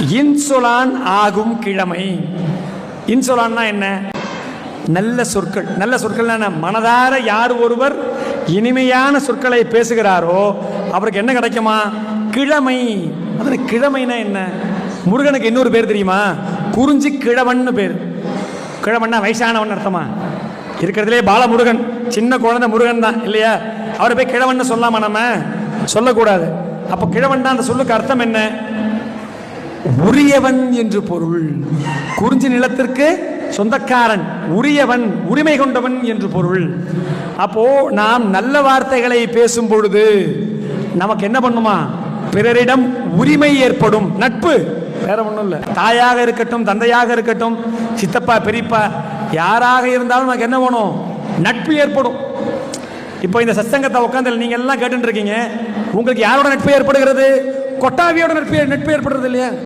இன்சுலான் ஆகும் கிழமை. இன்சொலான்னா என்ன? நல்ல சொற்கள். நல்ல சொற்கள் என்ன? மனதார யார் ஒருவர் இனிமையான சொற்களை பேசுகிறாரோ அவருக்கு என்ன கிடைக்குமா? கிழமை. அதில் கிழமைனா என்ன? முருகனுக்கு இன்னொரு பேர் தெரியுமா? குறிஞ்சி கிழவன்னு பேர். கிழவன்னா வயசானவன் அர்த்தமா? இருக்கிறதுலே பாலமுருகன். சின்ன குழந்தை முருகன் தான் இல்லையா? அவரை போய் கிழவன்னு சொல்லாமா நம்ம? சொல்லக்கூடாது. அப்போ கிழவன் தான் அந்த சொல்லுக்கு அர்த்தம் என்ன? உரியவன் என்று பொருள். குறிஞ்சி நிலத்திற்கு சொந்தக்காரன் உரியவன் உரிமை கொண்டவன் என்று பொருள். அப்போ நாம் நல்ல வார்த்தைகளை பேசும் பொழுது நமக்கு என்ன பண்ணுமா? பிறரிடம் உரிமை ஏற்படும். நட்பு. வேற ஒன்றும் இல்லை. தாயாக இருக்கட்டும் தந்தையாக இருக்கட்டும் சித்தப்பா பெரியப்பா யாராக இருந்தாலும் நமக்கு என்ன வேணும்? நட்பு ஏற்படும். இப்போ இந்த சத்சங்கத்தை உட்காந்து நீங்க எல்லாம் கேட்டுட்டு இருக்கீங்க. உங்களுக்கு யாரோட நட்பு ஏற்படுகிறது? கொட்டாவியோட நட்பு நட்பு ஏற்படுறது இல்லையா?